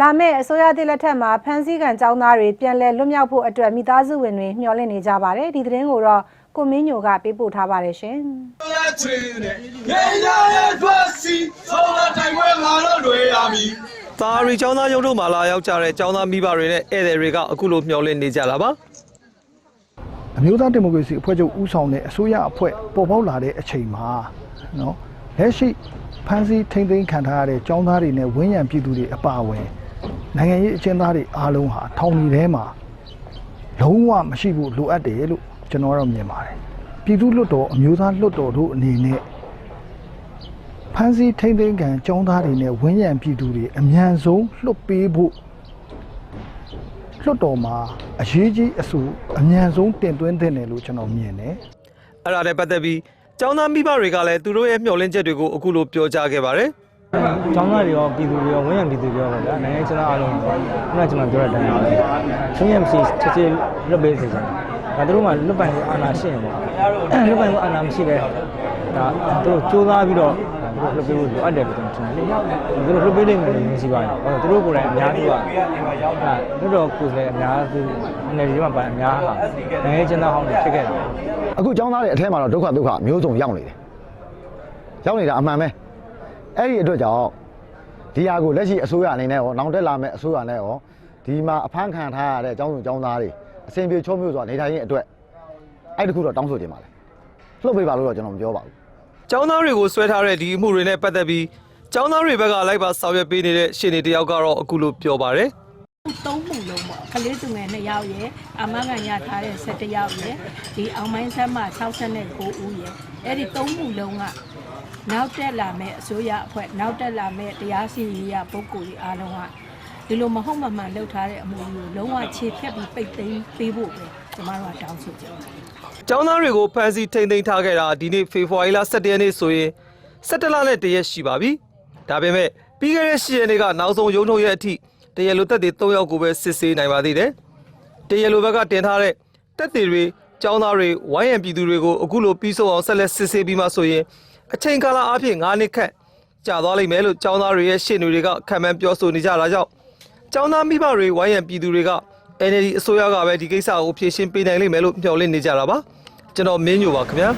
လာမယ့်အစိုးရသစ်လက်ထက်မှာဖမ်းဆီးခံចောင်းသားတွေပြန်လည်လွတ်မြောက်ဖို့အတွက်မိသားစုဝင်တွေမျှော်လင့်နေကြပါတယ်ဒီသတင်းကိုတော့ကိုမင်းညိုကပေးပို့ထားပါတယ်ရှင် လက်ချင်တဲ့ရေရရဲ့ထွက်စီဆုံးလာတိုင်ခွဲငါတို့တွေရမည် သားရီចောင်းသားရုံးတို့မှာလာရောက်ကြတဲ့ចောင်းသားမိဘတွေနဲ့ဧည့်သည်တွေကအခုလိုမျှော်လင့်နေကြတာပါ အမျိုးသားဒီမိုကရေစီအဖွဲ့ချုပ်ဦးဆောင်တဲ့အစိုးရအဖွဲ့ပေါ်ပေါက်လာတဲ့အချိန်မှာနော်လက်ရှိဖမ်းဆီးထိန်းသိမ်းခံထားရတဲ့ចောင်းသားတွေနဲ့ဝင်းရံပြည်သူတွေအပါအဝင် နိုင်ငံရေးအကျဉ်းသားတွေအားလုံးဟာထောင်ကြီးထဲမှာလုံးဝမရှိဘူးလိုအပ်တယ်လို့ကျွန်တော်ကတော့မြင်ပါတယ်ပြည်သူ့လွတ်တော်အမျိုးသားလွတ်တော်တို့အနေနဲ့ဖမ်းဆီးထိန်းသိမ်းခံចောင်းသားတွေနဲ့ဝင်းရံပြည်သူတွေအမြန်ဆုံးလွတ်ပေးဖို့လွတ်တော်မှာအရေးကြီးအဆိုအမြန်ဆုံးတင်သွင်းသင့်တယ်လို့ကျွန်တော်မြင်တယ်အဲ့ဒါနဲ့ပတ်သက်ပြီးចောင်းသားမိဘတွေကလည်းသူတို့ရဲ့မျှော်လင့်ချက်တွေကိုအခုလိုပြောကြားခဲ့ပါတယ်။ ကျောင်းသားတွေရောပြည်သူတွေရောဝန်းရံပြည်သူတွေရောပေါ့ဗျာ။နိုင်ငံကျွန်တော်အားလုံးခုနကကျွန်တော်ပြောတဲ့တိုင်းပါပဲ။ချင်းရမစီချက်ချင်းလွတ်ပေးစေချင်တယ်။ဒါတို့မှလွတ်ပိုင်ကိုအာဏာရှိရင်ပေါ့။လွတ်ပိုင်ကိုအာဏာမရှိပဲဒါတို့စူးစမ်းပြီးတော့တို့လွတ်ပေးဖို့လိုအပ်တယ်လို့ကျွန်တော်ထင်တယ်။တို့လွတ်ပေးနိုင်မယ်လို့မြင်စီပါတယ်။ဟောတို့ကိုယ်တိုင်အများကြီးကဒါတို့တော့ကိုယ်လည်းအများစုအနေနဲ့ဒီမှာပါအများဟာနိုင်ငံကျွန်တော်ဟောင်းတွေဖြစ်ခဲ့တာ။အခုចောင်းသားတွေအထက်မှာတော့ဒုက္ခဒုက္ခမျိုးစုံရောက်နေတယ်ရောက်နေတာအမှန်ပဲ အဲ့ဒီအတွက်ကြောင့်ဒီဟာကိုလက်ရှိအစိုးရအနေနဲ့ရောနောင်တက်လာမယ့်အစိုးရနဲ့ရောဒီမှာအဖမ်းခံထားရတဲ့အကြောင်းစုံအကြောင်းသားတွေအစဉ်ပြေချုံးမျိုးဆိုတာနေထိုင်ရင်အတွက်အဲ့ဒီခုတော့တောင်းဆိုခြင်းပါလေလှုပ်ပေးပါလို့တော့ကျွန်တော်မပြောပါဘူး။ကျောင်းသားတွေကိုဆွဲထားတဲ့ဒီအမှုတွေနဲ့ပတ်သက်ပြီးကျောင်းသားတွေဘက်ကလိုက်ပါဆောင်ရွက်ပေးနေတဲ့ရှင်နေတယောက်ကတော့အခုလိုပြောပါတယ်။သုံးမှုလုံးပေါ့ကလေးသူငယ်နှစ်ယောက်ရယ်အမကန်ရထားတဲ့၁၁ယောက်ရယ်ဒီအောင်မိုင်းဆက်မှ69ဦးရယ်အဲ့ဒီသုံးမှုလုံးက နောက်တက်လာမဲ့အစိုးရအဖွဲ့နောက်တက်လာမဲ့တရားစီရင်ရေးပုဂ္ဂိုလ်တွေအားလုံးကဒီလိုမဟုတ်မမှန်လှုပ်ထားတဲ့အမှုကြီးကိုလုံးဝခြေဖြတ်ပြီးပိတ်သိမ်းပေးဖို့ပဲကျမတို့ကတောင်းဆိုကြတယ်ចောင်းသားတွေကိုဖမ်းဆီးထိန်းသိမ်းထားခဲ့တာဒီနေ့ဖေဖော်ဝါရီလ17ရက်နေ့ဆိုရင်17လနဲ့တရက်ရှိပါပြီဒါပေမဲ့ပြီးခဲ့တဲ့10ရက်နေ့ကနောက်ဆုံးရုံးထုတ်ရဲ့အထိတရက်လိုတက်တွေ3ယောက်ကိုပဲစစ်ဆေးနိုင်ပါသေးတယ်တရက်လိုဘက်ကတင်ထားတဲ့တက်တွေတွေចောင်းသားတွေဝိုင်းရံပြည်သူတွေကိုအခုလိုပြီးဆုံးအောင်ဆက်လက်စစ်ဆေးပြီးမှဆိုရင် အချိန်ကာလအဖြစ်9နှစ်ခန့်ကြာသွားလိမ့်မယ်လို့ចောင်းသားတွေရဲ့ရှင်းတွေကခံမှန်းပြောဆိုနေကြတာကြောင့်ကျောင်းသားမိဘတွေဝိုင်းရံပြည်သူတွေက NLD အစိုးရကပဲဒီကိစ္စကိုဖြေရှင်းပေးနိုင်လိမ့်မယ်လို့မျှော်လင့်နေကြတာပါကျွန်တော်မင်းညိုပါခင်ဗျာ